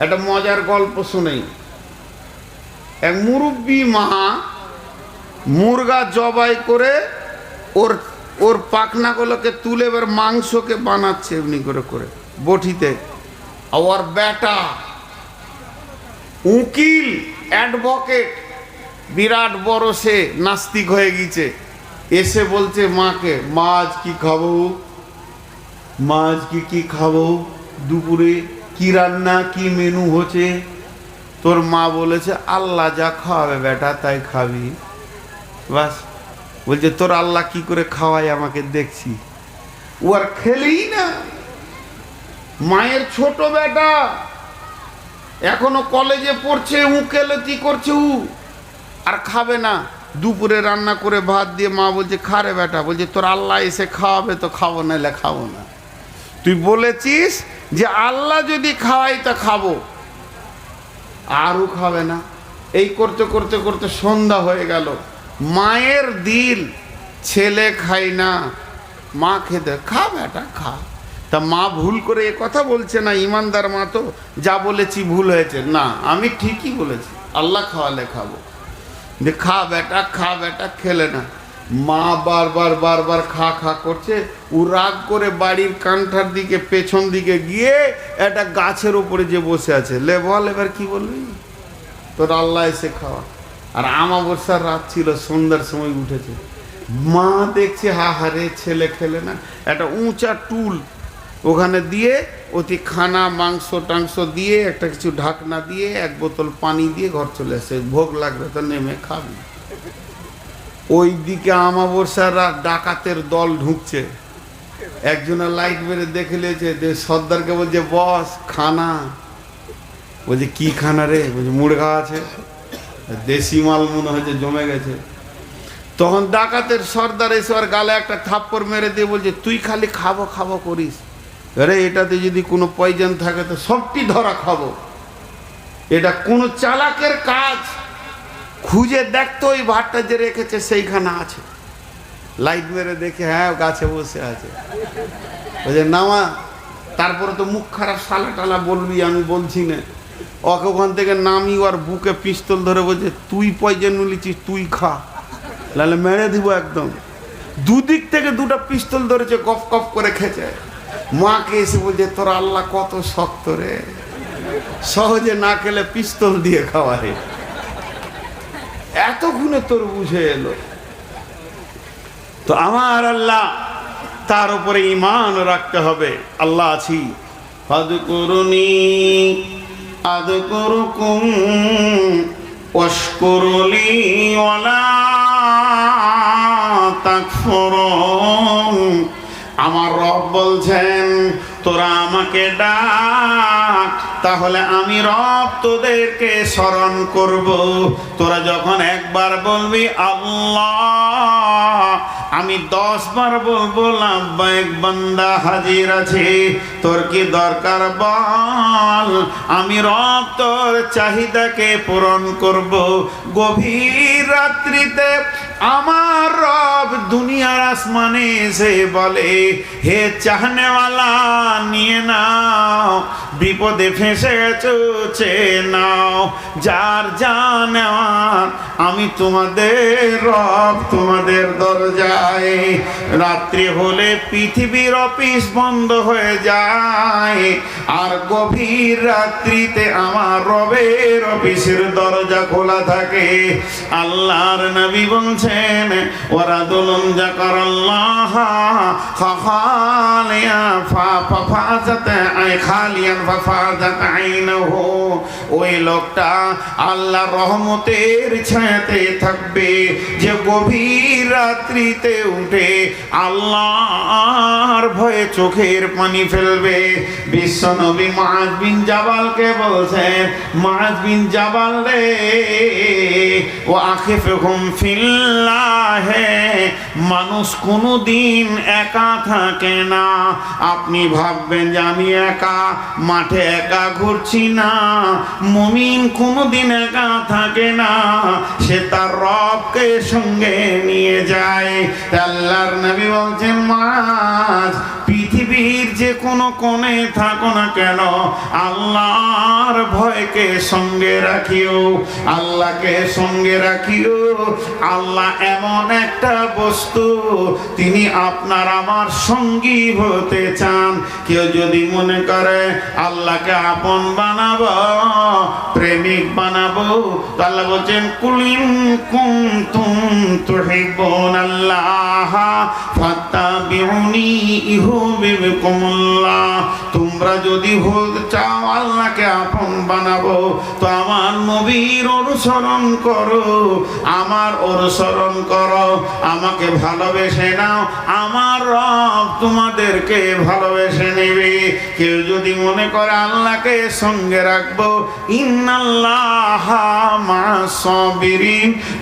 একটা মজার গল্প শুনেই এক মুরব্বী মা মুরগা জবাই করে ওর ওর পাখনাগুলোকে তুলে এবার মাংসকে বানাচ্ছে এমনি করে করে, বটিতে। আর বেটা উকিল, অ্যাডভোকেট, বিরাট বড় সে, নাস্তিক হয়ে গিয়েছে এসে বলছে মাকে মাছ কি খাব? মাছ কি কি খাব? দুপুরে কি রান্না, কি মেনু হচ্ছে? তোর মা বলেছে, আল্লাহ যা খাওয়াবে বেটা, তাই খাবি। বাস, বলছে, তোর আল্লাহ কি করে খাওয়াই আমাকে দেখছি? ও আর খেলেই না। মায়ের ছোট বেটা, এখনও কলেজে পড়ছে, উ উকেলতি করছে উ? আর খাবে না। দুপুরে রান্না করে ভাত দিয়ে মা বলছে খারে বেটা। বলছে, তোর আল্লাহ এসে খাওয়াবে তো খাব না খাব না। তুই বলেছিস যে আল্লাহ যদি খাওয়াই তা খাব। আরও খাবে না। এই করতে করতে করতে সন্ধ্যা হয়ে গেল। মায়ের দিল, ছেলে খাই না। মা খেতে খা বেটা, খা। তা মা ভুল করে এ কথা বলছে না, ইমানদার মা তো যা বলেছি ভুল হয়েছে। না, আমি ঠিকই বলেছি। আল্লাহ খাওয়ালে খাব। যে খা বেটা খা বেটা, খেলে না। মা বারবার বারবার খা খা করছে। ও রাগ করে বাড়ির কান্ঠার দিকে, পেছন দিকে গিয়ে একটা গাছের উপরে যে বসে আছে। লে বল এবার কি বলবি? তোর আল্লাহ এসে খাওয়া। আর আমাবস্যার রাত ছিল, সন্ধ্যার সময় উঠেছে। মা দেখছে, হা হারে ছেলে খেলে না। একটা উঁচা টুল ওখানে দিয়ে অতি খানা, মাংস, টাংস দিয়ে, একটা কিছু ঢাকনা দিয়ে, এক বোতল পানি দিয়ে ঘর চলে আসে। ভোগ লাগবে তো নেমে খাবি। ওই দিকে আমাবস্যার ডাকাতের দল ঢুকছে। একজনের লাইট মেরে দেখে নিয়েছে, যে সর্দারকে বলছে, বস, খানা। বলছে, কি খানা রে? বলছে মুড়গা আছে। দেশি মাল মনে হচ্ছে জমে গেছে। তখন ডাকাতের সর্দার এসে আর গালে একটা থাপ্পড় মেরে দিয়ে বলছে, তুই খালি খাব খাব করিস। আরে, এটাতে যদি কোনো পয়জন থাকে, তো সবটি ধরা খাব। এটা কোনো চালাকের কাজ। খুঁজে দেখতো ওই ভাতটা যে রেখেছে, সেইখানে আছে। লাইট মেরে দেখে হ্যাঁ গাছে বসে আছে। বলছে নামা তারপরে তো মুখ খারাপ সালা টালা বলবি, আমি বলছি না। ওকে ওখান থেকে নামি, ওর বুকে পিস্তল ধরে বলছে, তুই পয়জন নিলিছিস, তুই খা। নাহলে মেরে দিব একদম। দুদিক থেকে দুটো পিস্তল ধরেছে গপ গপ করে খেছে মাকে এসে বলছে, তোর আল্লাহ কত শক্ত রে। সহজে না খেলে পিস্তল দিয়ে খাওয়া রে। এতক্ষণে তোর বুঝে এলো। তো আমার আল্লাহ, তার উপরে ইমান রাখতে হবে। আল্লাহ আছি। আদ আমার রব বলছেন, তোরা আমাকে ডাক। তাহলে আমি রব তোদেরকে স্মরণ করব। তোরা যখন একবার বলবি আল্লাহ আমি দশ বার বলব লাভবাহিক বান্দা হাজির আছে, তোর কি দরকার বল? আমি রব তোর চাহিদাকে পূরণ করব। গভীর রাত্রিতে আমার রব দুনিয়ার আসমানে এসে বলে, হে চাহনেওয়ালা, নিয়ে নাও, বিপদে ফেঁসে চেয়ে নাও, যার যা আমি তোমাদের রব, তোমাদের রাত্রি হলে পৃথিবীর অফিস বন্ধ হয়ে যায়। আর গভীর রাত্রিতে আমার রবের অফিসের দরজা খোলা থাকে। আল্লাহর নবী বলছেন ওরা দোলন যা কর খালিয়া রহমতের ছায়াতে থাকবে। যে গভীর রাত্রিতে উঠে আল্লাহর ভয়ে চোখের পানি ফেলবে। বিশ্ব নবী মাজ বিন জাবালকে বলছেন মাহাজ বিন জাবাল রে ও আখিফ ফিল্লা ফিল্লাহে মানুষ কোনো দিন একা থাকে না। আপনি ভাববেন যে আমি একা, মাঠে একা ঘুরছি না। মুমিন কোনোদিন একা থাকে না। সে তার রবকে সঙ্গে নিয়ে যায়। আল্লাহর নবী বলছেন, মাছ পৃথিবীর যে কোনো কোণে থাকো না কেন, আল্লাহর ভয়কে সঙ্গে রাখিও, আল্লাহকে সঙ্গে রাখিও। আল্লাহ এমন একটা বস্তু, তিনি আপনার আমার সঙ্গী হতে চান। কেউ যদি মনে করে, আল্লাহকে আপন বানাবো, প্রেমিক বানাবো তো আল্লাহ বলছেন, কুলিন কুনতুম তুহিব্বুন আল্লাহ ফাত্তাবিউনি ইউহিব্বুকুমুল্লাহ তোমরা যদি ভুল চাও, আল্লাহকে আপন বানাবো। তো আমার নবীর অনুসরণ করো, আমার অনুসরণ করো। আমাকে ভালোবেসে নাও, আমার রব তোমাদেরকে ভালোবেসে নেবে। কেউ যদি মনে করে আল্লাহকে সঙ্গে রাখব, ইন্নাল্লাহ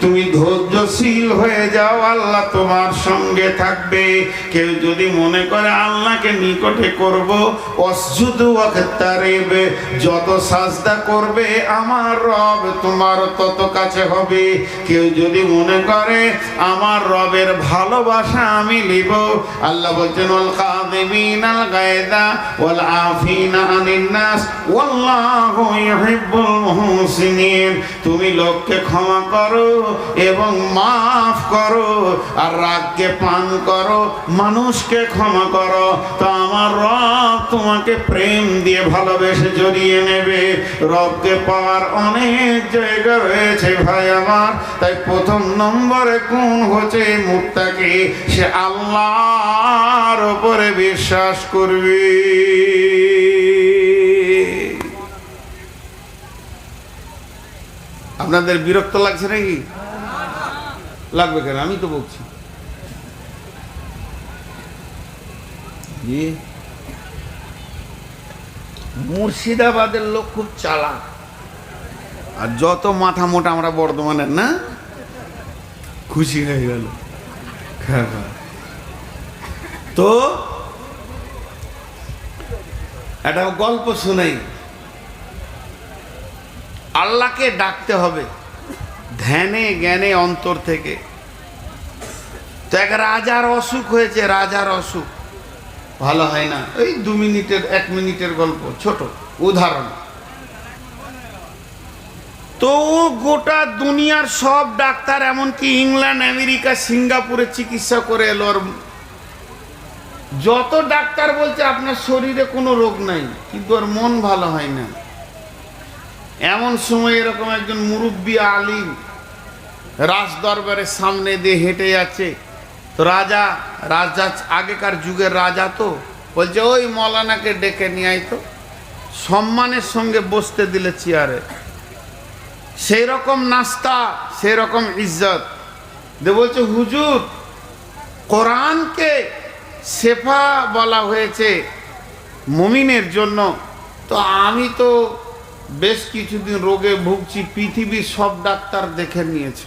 তুমি ধৈর্যশীল হয়ে যাও, আল্লাহ তোমার সঙ্গে থাকবে। কেউ যদি মনে করে আল্লাহকে নিকটে করব অসজুদ যত সাজদা করবে আমার রব তোমার তত কাছে হবে। কেউ যদি মনে করে, আমার রবের ভালোবাসা আমি লিব আল্লাহ বলছেন আল গায়দা আফিনা আনিন নাস, ওয়াল্লাহু ইউহিব্বুল মুহসিনিন। তুমি লোককে ক্ষমা করো এবং মাফ করো, আর রাগকে পান করো, মানুষকে ক্ষমা করো। তো আমার রব তোমাকে প্রেম দিয়ে ভালোবেসে জড়িয়ে নেবে। রবকে পাওয়ার অনেক জায়গা রয়েছে ভাই আমার। তাই প্রথম নম্বরে কোন হচ্ছে মুক্তাকে। সে আল্লাহর উপরে বিশ্বাস করবে। আপনাদের বিরক্ত লাগছে নাকি? লাগবে কেন? আমি তো বলছি জি মুর্শিদাবাদের লোক খুব চালাক। আর যত মাথা মোটা আমরা বর্ধমানের না? খুশি হয়ে গেল। হ্যাঁ, হ্যাঁ। তো একটা গল্প শোনাই। আল্লাহকে ডাকতে হবে ধ্যানে জ্ঞানে অন্তর থেকে। তো এক রাজার অসুখ হয়েছে রাজার অসুখ। ভালো হয় না। এই দু মিনিটের, এক মিনিটের গল্প, ছোট, উদাহরণ। তো গোটা দুনিয়ার সব ডাক্তার, এমনকি ইংল্যান্ড, আমেরিকা, সিঙ্গাপুরে চিকিৎসা করে এলো আর যত ডাক্তার বলছে আপনার শরীরে কোনো রোগ নাই, কিন্তু আর মন ভালো হয় না। এমন সময় এরকম একজন মুরব্বী আলিম রাজ দরবারের সামনে দিয়ে হেঁটে যাচ্ছে। তো রাজা রাজা আগেকার যুগের রাজা তো, বলছে ওই মলানাকে ডেকে নিয়ে তো। সম্মানের সঙ্গে বসতে দিলে চেয়ারে। সেই রকম নাস্তা, সেই রকম ইজ্জত। দে বলছে, হুজুর, কোরআনকে শেফা বলা হয়েছে মুমিনের জন্য। তো আমি তো বেশ কিছুদিন রোগে ভুগছি, পৃথিবীর সব ডাক্তার দেখে নিয়েছে।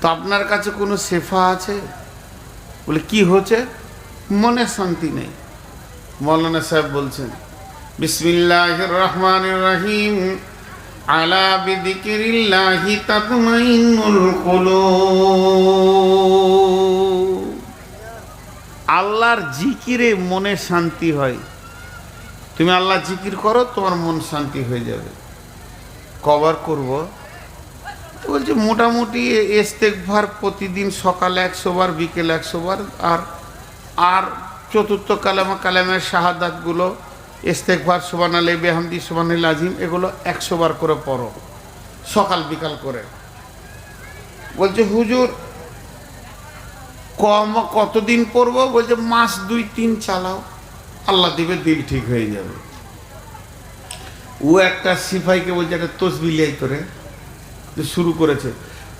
তো আপনার কাছে কোনো শেফা আছে? বলে, কি হচ্ছে? মনে শান্তি নেই। মৌলানা সাহেব বলছেন বিসমিল্লাহ রহমান রহিম আলা বিদিকিরিল্লাহি তাতমাইন্নুল কুলুব। আল্লাহর জিকিরে মনে শান্তি হয়। তুমি আল্লাহ জিকির করো, তোমার মন শান্তি হয়ে যাবে। কভার করব বলছে, মোটামুটি ইস্তেকভার প্রতিদিন সকালে একশো বার, বিকেল একশো বার, আর আর চতুর্থ কালামা, কালামের শাহাদাতগুলো ইস্তেকভার সোবান আলী বেহামদি সোবান আজিম, এগুলো একশো বার করে পড়ো, সকাল, বিকাল করে। বলছে, হুজুর, কম কতদিন পড়ব? বলছে, মাস দুই, তিন চালাও, আল্লাহ দিবে, দিল ঠিক হয়ে যাবে। ও একটা সিপাইকে বলছে, একটা তসবি লিয়াই করে শুরু করেছে।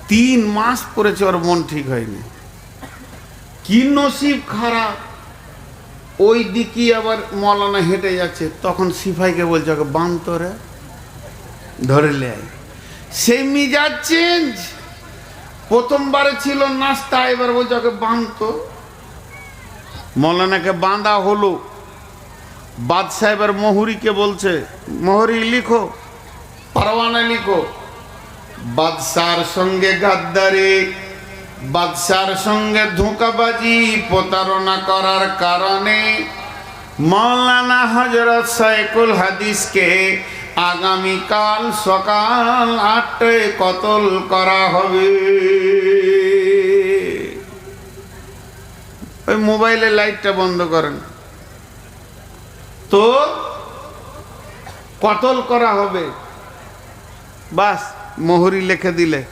তিন মাস পড়েছে ওর মন ঠিক হয়নি। কি নসিব খারাপ। ওই দিকে আবার মলানা হেঁটে যাচ্ছে। তখন সিফাইকে বলছে, ওকে বান্তরে ধরে লেয় সেই মিজাজ চেঞ্জ। প্রথমবারে ছিল নাস্তা, এবার বলছে, ওকে বাঁধতো মৌলানাকে বাঁধা হলো। বাদশাহ এবার মহুরিকে বলছে, মহুরি, লিখো। পারওয়ানা লিখো। বাদশার সঙ্গে গাদ্দারি, বাদশার সঙ্গে ধোঁকাবাজি প্রতারণা করার কারণে মৌলানা হজরত সাইকুল হাদিসকে আগামীকাল সকাল আটটায় কতল করা হবে। ওই মোবাইলের লাইটটা বন্ধ করেন। তো কতল করা হবে? বাস। মোহরি লিখে দিলে।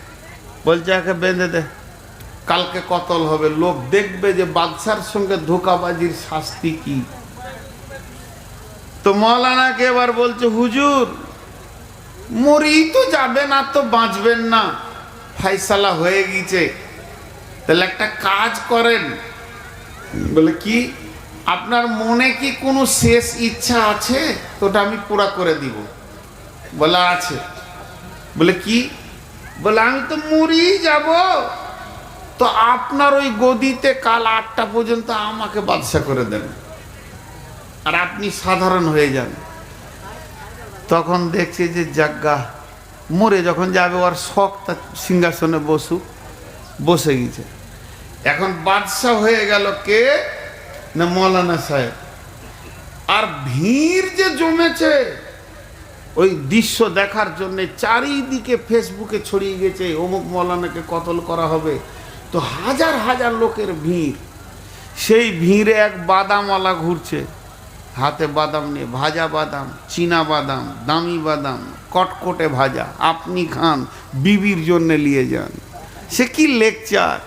বলছে, একে বেঁধে দে। কালকে কতল হবে? লোক দেখবে যে বাদশার সঙ্গে ধোকাবাজির শাস্তি কি। তো মৌলানাকে এবার বলছে, হুজুর মরি তো যাবেন, আর তো বাঁচবেন না। ফাইসালা হয়ে গিয়েছে। তাহলে একটা কাজ করেন। বলে, কি? আপনার মনে কি কোনো শেষ ইচ্ছা আছে? তো ওটা আমি পুরা করে দিব। বলে, আছে। বলে কি? বলে, আমি তো মরেই যাব। তো আপনার ওই গদিতে কাল আটটা পর্যন্ত আমাকে বাদশা করে দেন। আর আপনি সাধারণ হয়ে যান। তখন দেখছে যে জাগ্গা মরে যখন যাবে, ওর শখ তার সিংহাসনে বসুক, বসে গেছে। এখন বাদশাহ হয়ে গেল কে? না মৌলানা সাহেব। আর ভিড় যে জমেছে ওই দৃশ্য দেখার জন্য চারিদিকে ফেসবুকে ছড়িয়ে গেছে, অমুক মৌলানাকে কতল করা হবে। তো হাজার হাজার লোকের ভিড়। সেই ভিড়ে এক বাদামওয়ালা ঘুরছে। হাতে বাদাম নিয়ে, ভাজা বাদাম, চীনা বাদাম, দামি বাদাম, কটকটে ভাজা, আপনি খান, বিবির জন্য নিয়ে যান। সে কি লেকচার?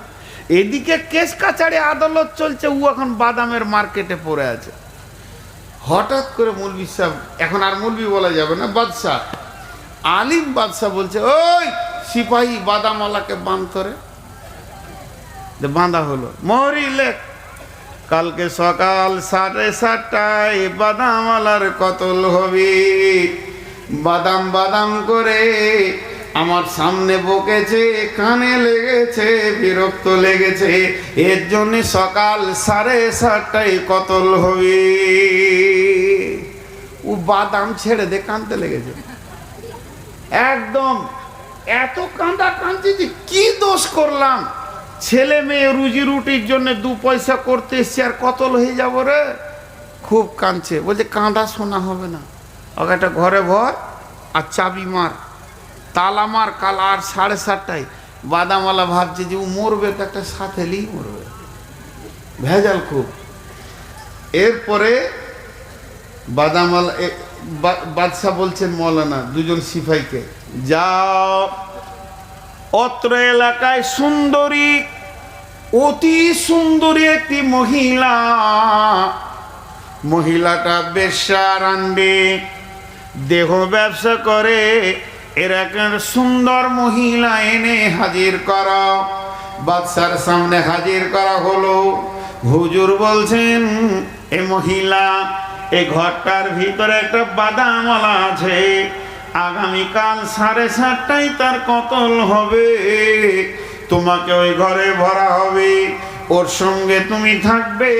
এদিকে কেস কাছাড়ে আদালত চলছে, ও এখন বাদামের মার্কেটে পড়ে আছে। হঠাৎ করে মৌলবি সাহেব, এখন আর মৌলবি বলা যাবে না, বাদশাহ। আলিম বাদশাহ বলছে, ওই সিপাহী বাদামওয়ালাকে বাঁধতরে বাঁধা হলো। মরি লেখ কালকে সকাল সাড়ে সাতটায় বাদামওয়ালার কতল হবে? বাদাম বাদাম করে আমার সামনে বকেছে, কানে লেগেছে, বিরক্ত লেগেছে। এর জন্য সকাল সাড়ে সাতটায় কতল হবে? ও বাদাম ছেড়ে দে, কানতে লেগেছে। একদম এত কাঁদা কাঁদছে যে কি দোষ করলাম? ছেলে মেয়ে রুজি রুটির জন্য দু পয়সা করতে এসছে, আর কতল হয়ে যাব রে? খুব কাঁদছে। বলছে, কাঁদা শোনা হবে না। ওকে একটা ঘরে ভর আর চাবি মার। তালা মার কাল আর সাড়ে সাতটায়। বাদামওয়ালা ভাবছে যে ও মরবে, তো একটা সাথে লিই মরবে। ভেজাল খুব। এরপরে বাদামওয়ালা বাদশাহ বলছেন, মৌলানা, দুজন সিপাইকে যাও, অত্র এলাকায় সুন্দরী, অতি সুন্দরী একটি মহিলা। মহিলাটা বেশ্যার আন্ডে। দেহ ব্যবসা করে এরকম সুন্দর মহিলা এনে হাজির করা। বাদশার সামনে হাজির করা হলো। হুজুর বলছেন, এ মহিলা এই ঘরটার ভিতরে একটা বাদামওয়ালা আছে। আগামীকাল সাড়ে সাতটায় তার কতল হবে? তোমাকে ওই ঘরে ভরা হবে। ওর সঙ্গে তুমি থাকবে।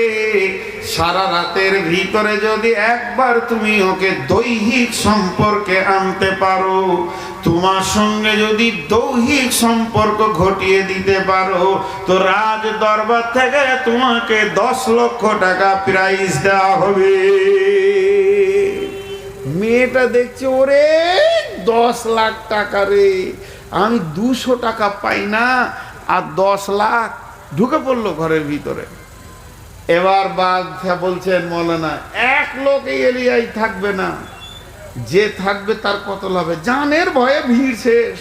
সারা রাতের ভিতরে যদি একবার তুমি ওকে দৈহিক সম্পর্কে আনতে পারো তোমার সঙ্গে যদি দৈহিক সম্পর্ক ঘটিয়ে দিতে পারো, তো রাজ দরবার থেকে তোমাকে দশ লক্ষ টাকা প্রাইজ দেওয়া হবে। মেয়েটা দেখছে, ওরে, দশ লাখ টাকা রে, আমি দুশো টাকা পাই না, আর দশ লাখ। ঢুকে পড়ল ঘরের ভিতরে। এবার বাদশাহ বলছেন, মৌলানা, এক লোক এলিয়াই থাকবে না। যে থাকবে তার কতল হবে? জানের ভয়ে ভিড় শেষ।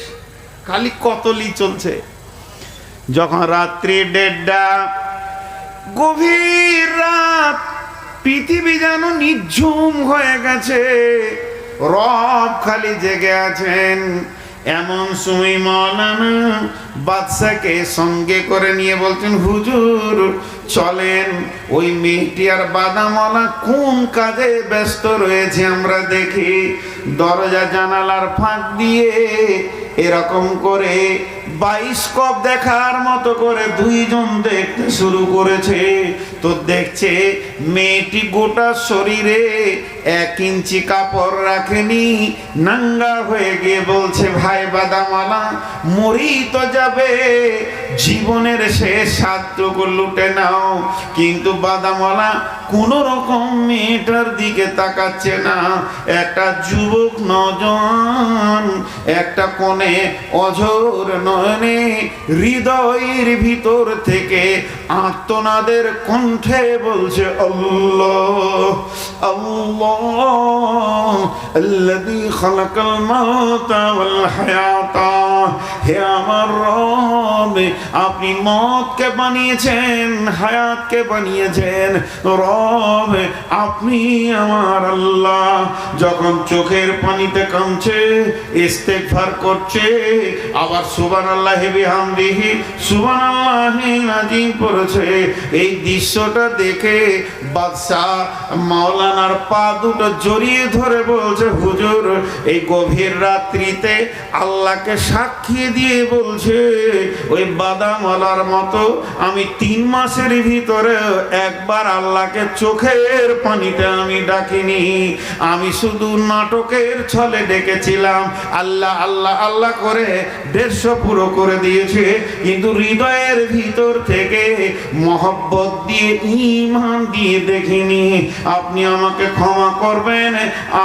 খালি কতলই চলছে। যখন রাত্রি দেড়টা, গভীর রাত, পৃথিবী যেন নিঝুম হয়ে গেছে। রব খালি জেগে আছেন। এমন সময় মৌলানা বাদশাকে সঙ্গে করে নিয়ে বলছেন, হুজুর, চলেন। ওই মেয়েটি আর বাদামওয়ালা কোন কাজে ব্যস্ত রয়েছে আমরা দেখি। দরজা জানালার ফাঁক দিয়ে এরকম করে বাইস্কোপ দেখার মতো করে দুইজন দেখতে শুরু করেছে। তো দেখছে মেয়েটি গোটা শরীরে এক ইঞ্চি কাপড় রাখেনি, নাঙ্গা হয়ে গিয়ে বলছে, ভাই বাদামালা মরি তো যাবে জীবনের শেষ সাতটুকু লুটে নাও কিন্তু বাদামওয়ালা কোন রকম মেয়েটার দিকে তাকাচ্ছে না একটা যুবক নজন একটা কোণে অঝোর নয়নে হৃদয়ের ভিতর থেকে আত্মনাদের কণ্ঠে বলছে আল্লাহ আল্লাহ الذي خلق الموت والحياة হে আমার রব আপনি মতকে বানিয়েছেন, হায়াতকে বানিয়েছেন। রব, আপনি আমার আল্লাহ। যখন চোখের পানিতে কামছে ইস্তেগফার করছে, আবার সুবহানাল্লাহি বিহামদিহি, সুবহানাল্লাহি নাজিম পড়েছে। এই দৃশ্যটা দেখে বাদশাহ মাওলানার পা দুটো জড়িয়ে ধরে বলছে, হুজুর, এই গভীর রাত্রিতে আল্লাহকে সাক্ষী দিয়ে বলছে, ওই বাদামওয়ালার মতো আমি তিন মাসের ভিতরে একবার আল্লাহকে চোখের পানিতে আমি ডাকিনি। আমি শুধু নাটকের ছলে ডেকেছিলাম। আল্লাহ আল্লাহ আল্লাহ করে দেড়শো পুরো করে দিয়েছে। কিন্তু হৃদয়ের ভিতর থেকে মহব্বত দিয়ে ইমান দিয়ে দেখিনি। আপনি আমাকে ক্ষমা করবেন।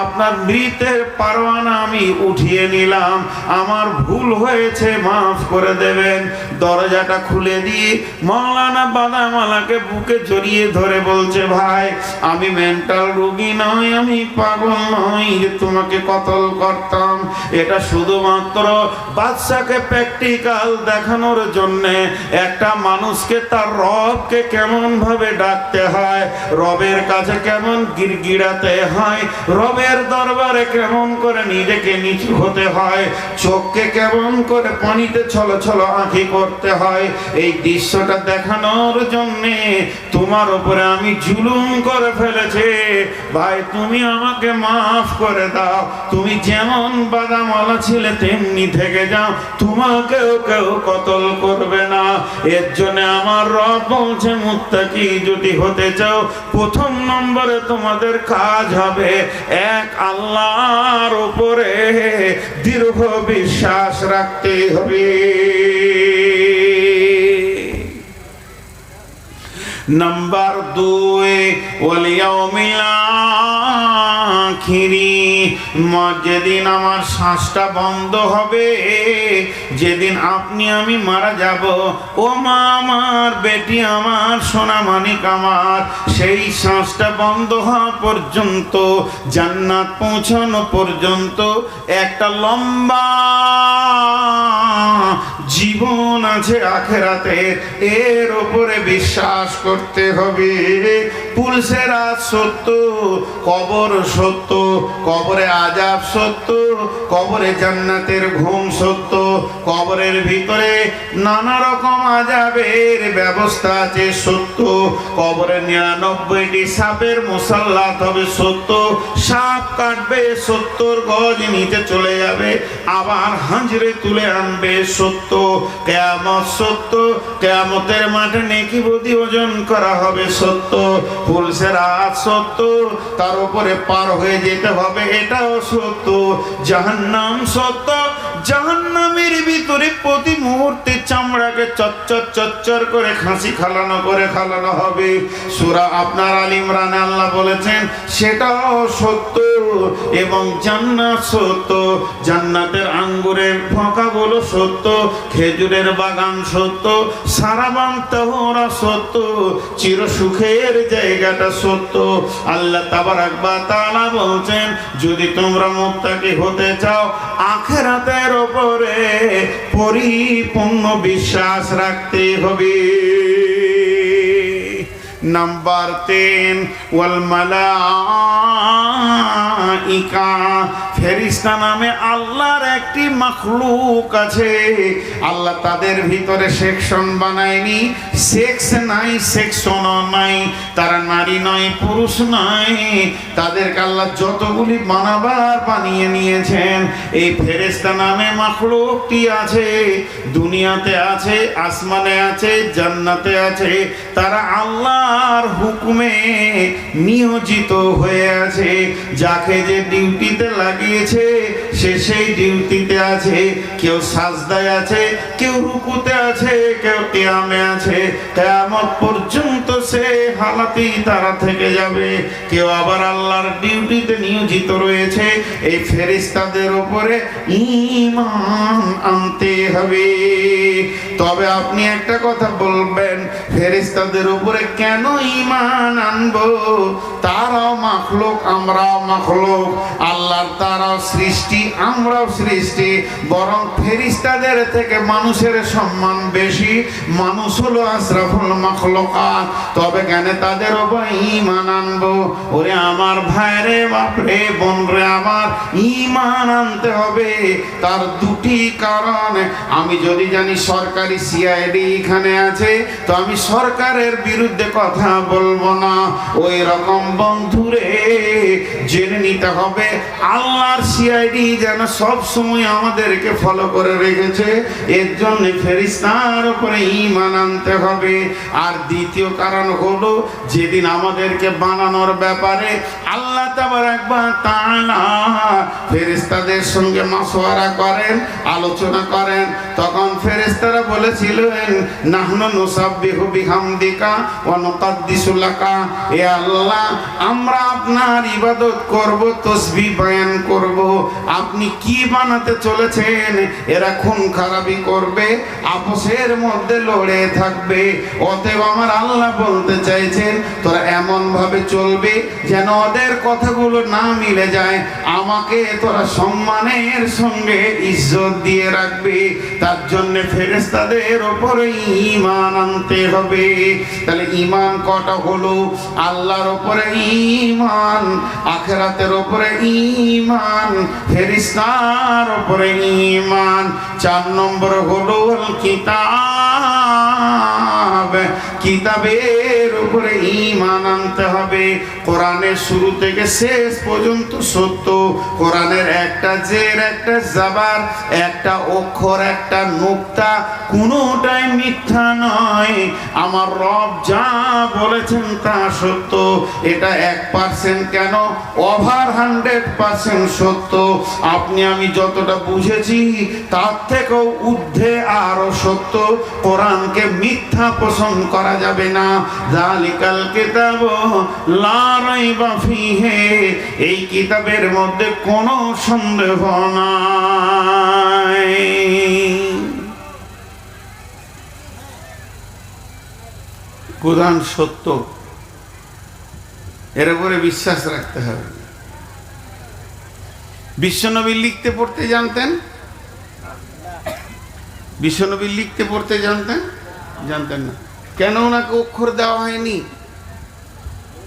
আপনার মৃতের পারওয়ানা আমি উঠিয়ে নিলাম। আমার ভুল হয়েছে, মাফ করে দেবেন। দরজাটা খুলে দিয়ে মৌলানা বাদামালাকে বুকে জড়িয়ে ধরে বলছে, ভাই, আমি মেন্টাল রোগী নই, আমি পাগল নই যে তোমাকে কতল করতাম। এটা শুধুমাত্র বাচ্চাকে প্র্যাকটিক্যাল দেখানোর জন্য। একটা মানুষকে তার রবকে কেমন ভাবে ডাকতে হয়, রবের কাছে কেমন গিরগিরাতে হয়, রবের দরবারে কেমন করে নিজেকে নিচু হতে হয়, চোখকে কেমন করে পানিতে ছলো ছলো আঁখি করতে হয়। এই দৃশ্যটা দেখানোর জন্যে তোমার উপরে আমি জুলুম করে ফেলেছে। ভাই, তুমি আমাকে মাফ করে দাও। তুমি যেমন বাদামালা ছিলে, তেমনি থেকে যাও। তোমাকেও কেউ কতল করবে না। এর জন্য আমার রব বলছে, মুত্তাকি যদি হতে চাও, প্রথম নম্বরে তোমাদের কাজ হবে এক আল্লাহর উপরে দীর্ঘ বিশ্বাস রাখতে হবে। নাম্বার দুই ওয়ালিয়াউমিল আখিরি, যেদিন আমার শ্বাসটা বন্ধ হবে, যেদিন আপনি আমি মারা যাব, ও মা আমার, বেটি আমার, সোনা মানিক আমার, সেই শ্বাসটা বন্ধ হওয়া পর্যন্ত, জান্নাত পৌঁছানো পর্যন্ত, একটা লম্বা জীবন আছে আখেরাতে এর উপরে বিশ্বাস করতে হবে। পুলসেরা সত্য, কবর সত্য, কবরে আজাব সত্য, কবরে জান্নাতের ঘুম সত্য, কবরের ভিতরে নানা রকম আজাবের ব্যবস্থা আছে সত্য, কবরে নিরানব্বইটি সাপের মুসাল্লাত হবে সত্য, সাপ কাটবে সত্তর গজ নিচে চলে যাবে, আবার হাঁজরে তুলে আনবে সত্য, কেয়ামত সত্য, কেয়ামতের মাঠে নেকি বদি ওজন করা হবে সত্য পুলসের আজ সত্য, তার উপরে পার হয়ে যেতে হবে, এটাও সত্য, জাহান্নাম সত্য জাহান্নামের ভিতরে প্রতি মুহূর্তে চামড়াকে চচ্চর চচ্চর করে খাসি খালানো করে খালানো হবে। সুরা আপনার আল ইমরান আল্লাহ বলেছেন, সেটাও সত্য এবং জান্নাত সত্য। জান্নাতের আঙ্গুরের ফাঁকাগুলো সত্য, খেজুরের বাগান সত্য, সারাবান তেহরা সত্য, চির সুখের জায়গাটা সত্য। আল্লাহ তাবার বা তাআলা বলছেন, যদি তোমরা মুত্তাকি হতে চাও, আখেরাতের উপরে পরিপূর্ণ বিশ্বাস রাখতে হবে। নাম্বার তিন ইকা মালাইকা ফেরিস্তা নামে আল্লাহর একটি মাখলুক আছে। আল্লাহ তাদের ভিতরে সেকশন বানায়নি। সেক্স নাই সেকশন নাই। তারা নারী নয়, পুরুষ নয়। তাদেরকে আল্লাহ যতগুলি বানাবার বানিয়ে নিয়েছেন, এই ফেরেস্তা নামে মাখলুকটি আছে। দুনিয়াতে আছে, আসমানে আছে, জান্নাতে আছে। তারা আল্লাহর হুকুমে নিয়োজিত হয়ে আছে। যাকে যে ডিউটিতে লাগিয়েছে সে সেই ডিউটিতে আছে, কেউ সাজদায় আছে, কেউ রুকুতে আছে, কেউ কেয়ামে আছে। কেয়ামত পর্যন্ত সে হালাতেই তারা থেকে যাবে। কেউ আবার আল্লাহর ডিউটিতে নিয়োজিত রয়েছে। এই ফেরিস্তাদের উপরে ঈমান আনতে হবে। তবে আপনি একটা কথা বলবেন ফেরিস্তাদের উপরে কেন ইমান আনব? তারাও মাখলোক, আমরাও মাখলোক। আল্লাহর তারাও সৃষ্টি, আমরাও সৃষ্টি, বরং ফেরিস্তাদের থেকে মানুষের সম্মান বেশি। মানুষ হলো আশরাফুল মাখলুকাত, তবে কেন তাদের উপর ঈমান আনব? ওরে আমার ভাইরে, বাপরে বোন রে আমার ঈমান আনতে হবে। তার দুটি কারণ। আমি যদি জানি সরকারি সিআইডি এখানে আছে, তো আমি সরকারের বিরুদ্ধে কথা বলব না। ওই রকম বন্ধুরে, জেনে নিতে হবে আল্লাহর সিআইডি যেন সব সময় আমাদেরকে ফলো করে রেখেছে, এর জন্য ফেরিস্তার উপরে ইমান আনতে হবে। আর দ্বিতীয় কারণ হলো, যেদিন আমাদেরকে বানানোর ব্যাপারে আল্লাহ ফেরেশতাদের সঙ্গে মাসওয়ারা করেন, আলোচনা করেন। তখন ফেরেশতারা বলেছিলেন, নাহনু নুসাব্বিহু বিহামদিকা ওয়া নুকাদ্দিসু লাকা। এ আল্লাহ, আমরা আপনার ইবাদত করব তসবিহ বয়ান করব। আপনি কি বানাতে চলেছেন? এরা খুন খারাপি করবে, আপোষের মধ্যে লড়ে থাকবে। অতএব আমার আল্লাহ বলতে চাইছেন, তোরা এমন ভাবে চলবে যেন ওদের কথাগুলো না মিলে যায়, আমাকে তোরা সম্মানের সঙ্গে ইজ্জত দিয়ে রাখবে। তার জন্য ফেরেস্তাদের ওপরে ইমান আনতে হবে। তাহলে ইমান কটা হলো? আল্লাহর ওপরে ঈমান, আখেরাতের ওপরে ইমান ফেরিস্তার ওপরে ইমান চার নম্বর হলো কিতাব কিতাবের উপরে ঈমান আনতে হবে। কোরআনের শুরু থেকে শেষ পর্যন্ত সত্য। কোরআনের একটা জের, একটা জাবার, একটা অক্ষর, একটা নুক্তা কোনোটাই মিথ্যা নয়। আমার রব যা বলেছেন তা সত্য। এটা এক পার্সেন্ট কেন? ওভার হান্ড্রেড পার্সেন্ট সত্য। আপনি, আমি যতটা বুঝেছি, তার থেকেও ঊর্ধ্বে আরও সত্য। কোরআনকে মিথ্যা পোষণ করা যাবে না। জালিকাল কিতাব লা রাইবা ফিহে। এই কিতাবের মধ্যে কোনো সন্দেহ নাই। কোরআন সত্য। এর উপরে বিশ্বাস রাখতে হবে। বিশ্বনবী লিখতে, পড়তে জানতেন? বিশ্বনবী লিখতে, পড়তে জানতেন? জানতেন না। কেন ওনাকে অক্ষর দেওয়া হয়নি?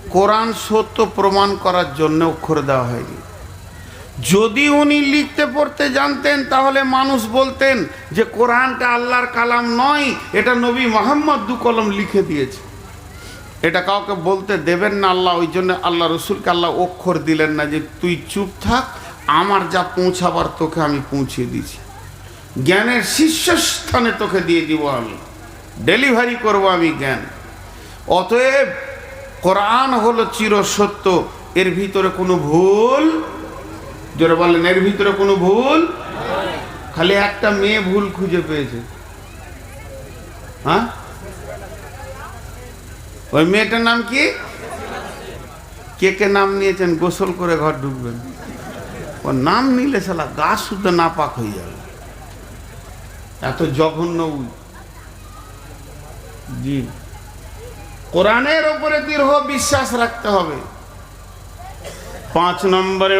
কোরআন সত্য প্রমাণ করার জন্য অক্ষর দেওয়া হয়নি। যদি উনি লিখতে, পড়তে জানতেন, তাহলে মানুষ বলতেন যে কোরআনটা আল্লাহর কালাম নয়, এটা নবী মোহাম্মদ দু কলম লিখে দিয়েছে। এটা কাউকে বলতে দেবেন না আল্লাহ, ওই জন্য আল্লাহ রসুলকে আল্লাহ অক্ষর দিলেন না যে তুই চুপ থাক, আমার যা পৌঁছাবার তোকে আমি পৌঁছে দিছি জ্ঞানের শীর্ষস্থানে তোকে দিয়ে দিব আমি। ডেলিভারি করব আমি জ্ঞান। অতএব কোরআন হলো চির সত্য, এর ভিতরে কোনো ভুল, জোরে বলেন এর ভিতরে কোনো ভুল? খালি একটা মেয়ে ভুল খুঁজে পেয়েছে। হ্যাঁ? ওই মেয়েটার নাম কি? কে কে নাম নিয়েছেন? গোসল করে ঘর ঢুকবেন। ওর নাম নিলে শালা গাছ শুদ্ধ না পাক হয়ে যাবে। এত জঘন্য। জি। কোরআনের উপরে দৃঢ় বিশ্বাস রাখতে হবে। পাঁচ নম্বরে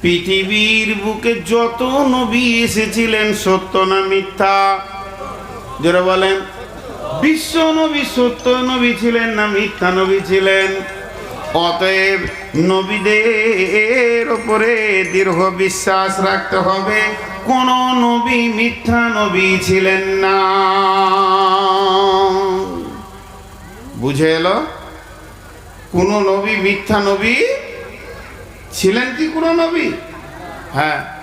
পৃথিবীর বুকে যত নবী এসেছিলেন সত্য না মিথ্যা? যারা বলেন। বিশ্ব নবী সত্য নবী ছিলেন না মিথ্যা নবী ছিলেন? অতএব নবীদের ওপরে দীর্ঘ বিশ্বাস রাখতে হবে। কোন নবী মিথ্যা নবী ছিলেন না। বুঝে এলো? কোনো নবী মিথ্যা নবী ছিলেন কি কোনো নবী? হ্যাঁ।